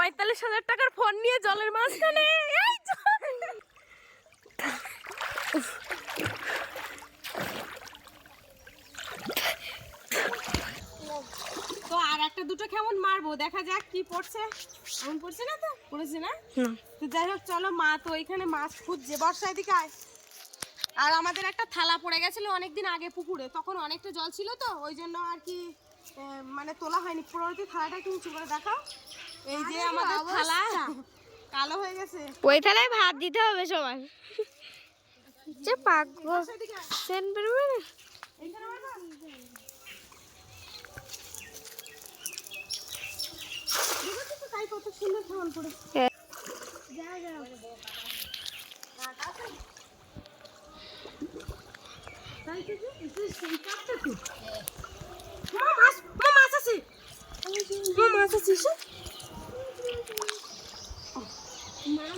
পঁয়তাল্লিশ হাজার টাকার ফোন নিয়ে জলের মাঝখানে। তো আর একটা দুটো কেমন মারবো? দেখা যাক কি পড়ছে। এমন পড়ছে না তো? পড়েছে না? তো যাই হোক চলো মা তো ওইখানে মাছ খুঁজছে। বর্ষায় দিকে আয়। আর আমাদের একটা থালা পড়ে গেছিল অনেকদিন আগে পুকুরে। তখন অনেকটা জল ছিল তো ওই জন্য আর কি মানে তোলা হয়নি। পরবর্তী থালাটা একটু উঁচু করে দেখাও। এই যে আমাদের থালা। কালো হয়ে গেছে। ওই থালায় ভাত দিতে হবে সবার। যে পাকবো। সেন বেরোবে না কত সুন্দর পড়ে হ্যাঁ। তাই তো যে,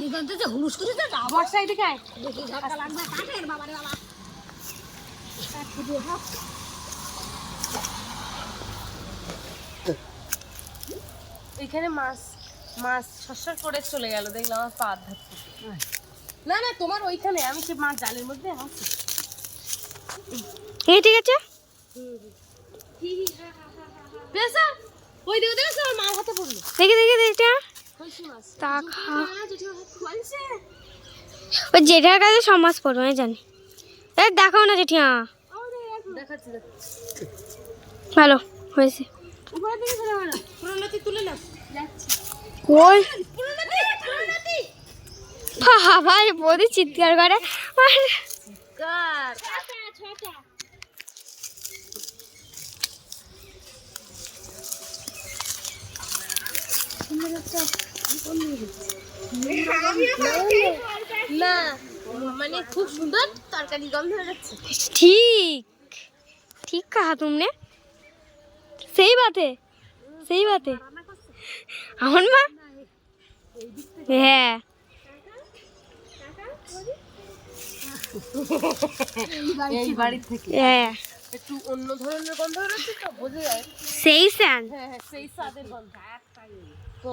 যে তো। এখানে মাছ মাছ সরসর করে চলে গেল দেখলাম আমার পা ধরতে না না তোমার ওইখানে আমি কি মাছ জালের মধ্যে আছে। এই ঠিক আছে। ওই দিকে আমার মার হাতে পড়ল। দেখি দেখি মাছ তা খা ওই জেঠার কাছে সমাজ পড়ব আমি জানি। এ দেখাও না জেঠিয়া ভালো হয়েছে। কই এই বৌদি চিৎকার করে। কার না মানে খুব সুন্দর ঠিক। ঠিক কাহা তুমনে। সেই বাতে সেই বাতে। আমার মা? হ্যাঁ।, হ্যাঁ। সেই স্যান সেই স্বাদের গন্ধ। তো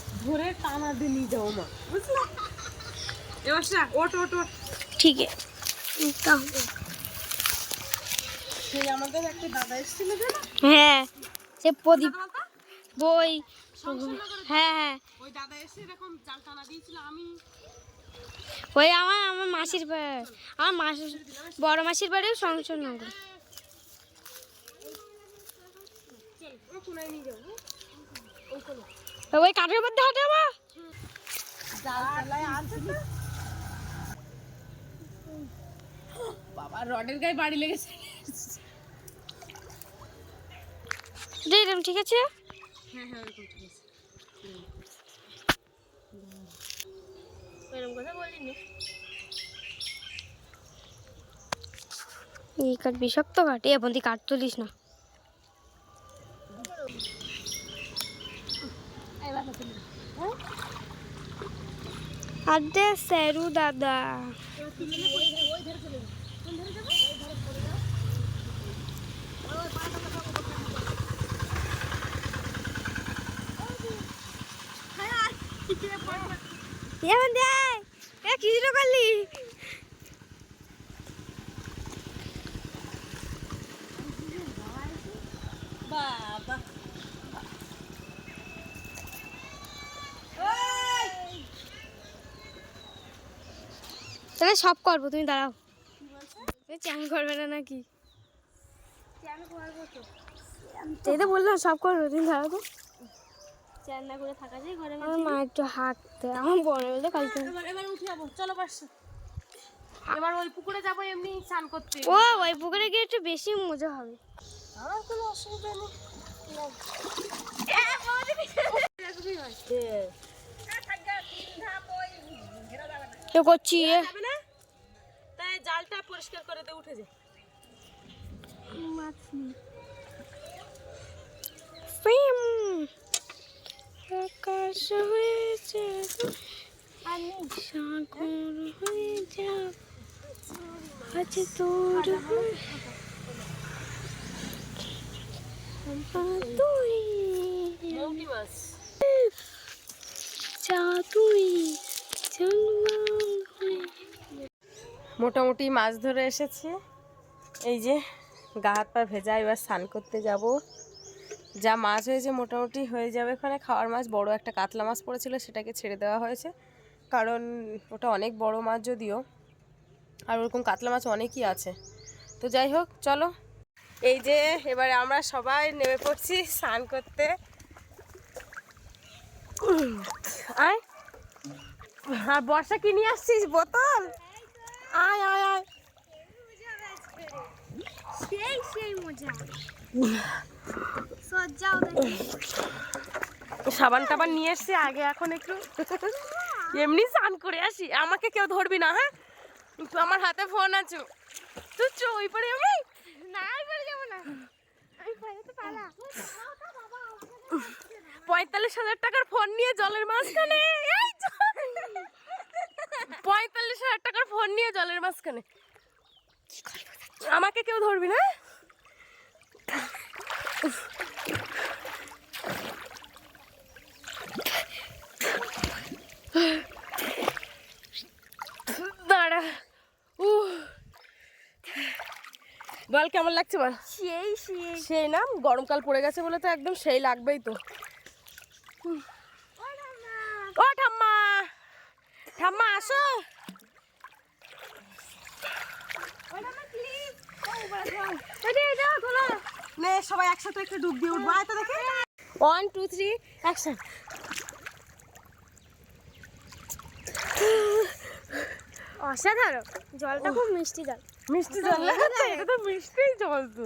ধরে টানা দিয়ে নিয়ে যাও মা বুঝলা? এবার সে ওট ওট ওট ঠিক সেই আমাদের একটা দাদা এসেছিল হ্যাঁ সে প্রদীপ বই হ্যাঁ হ্যাঁ। ওই দাদা এসে এরকম জাল টানা দিয়েছিল আমি। ওই আমার আমার মাসির বাড়ি আমার মাসির বড় মাসির বাড়িও সংসার নগর হ্যাঁ? ওই কোনায় নিয়ে যাব ওই কোনায়। ওই কাঠের মধ্যে আনছে তো বাবা রডের গায়ে বাড়ি লেগেছে। এরকম ঠিক আছে? হ্যাঁ হ্যাঁ ওরকম ঠিক আছে। এরকম কথা বলিনি। এই কাঠ বিষাক্ত কাঠ? এ বন্দি কাঠ তুলিস না। আদে সেরু দাদা। এমন দে এ কি শুরু করলি? তাহলে সব করব তুমি দাঁড়াও। এ চ্যান করবে না নাকি? এই তো বললাম সব করব তুমি দাঁড়াও তো। চান না করে থাকা যায় ঘরে আমার মা একটু হাঁটতে আমার বড় বলতে কালকে। এবার এবার উঠে যাব চলো পারছ এবার ওই পুকুরে যাব এমনি স্নান করতে। ও ওই পুকুরে গিয়ে একটু বেশি মজা হবে। আমার কোনো অসুবিধা নেই। করছি জালটা পরিষ্কার করে দিয়ে উঠে যায় প্রেম আকাশ হয়েছে সাগর হয়ে যা আজ তোর তুই যা তুই হয়ে মোটামুটি মাছ ধরে এসেছে। এই যে গা হাত পা ভেজা, এবার স্নান করতে যাব। যা মাছ হয়েছে মোটামুটি হয়ে যাবে। ওখানে খাওয়ার মাছ বড় একটা কাতলা মাছ পড়েছিল, সেটাকে ছেড়ে দেওয়া হয়েছে। কারণ ওটা অনেক বড় মাছ যদিও, আর ওরকম কাতলা মাছ অনেকই আছে। তো যাই হোক, চলো। এই যে এবারে আমরা সবাই নেমে পড়ছি স্নান করতে। আয় আর বর্ষা কি নিয়ে আসছিস? বোতল? আয় আয় আয়। সেই সেই মজা। সজ্জাও সাবান টাবান নিয়ে এসছি আগে এখন একটু এমনি স্নান করে আসি। আমাকে কেউ ধরবি না হ্যাঁ? তো আমার হাতে ফোন আছে। তুই চো ওই পরে আমি না? করে যাব না। পঁয়তাল্লিশ হাজার টাকার ফোন নিয়ে জলের মাঝখানে। পঁয়তাল্লিশ হাজার টাকার ফোন নিয়ে জলের মাঝখানে। আমাকে কেউ ধরবি না দাঁড়া। উহ। বল কেমন লাগছে বল? সেই সেই। সেই না গরমকাল পড়ে গেছে বলে তো একদম সেই লাগবেই তো। ও ঠাম্মা ঠাম্মা আসো নে সবাই একসাথে একটু ডুব দিয়ে উঠবো আয় তো দেখে ওয়ান টু থ্রি অ্যাকশন অসাধারণ জলটা খুব মিষ্টি জল মিষ্টি জল এটা তো মিষ্টি জল তো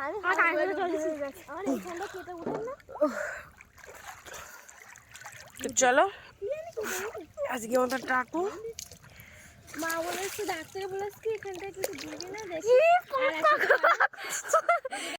আর কারেন্টের জল এসে গেছে আমার এইখানটা কেটে উঠে না তো চলো। আজকে আমাদের টাকু। মা বলেছে ডাক্তার বলেছে কি এখানটা কিছু দিবি না দেখি।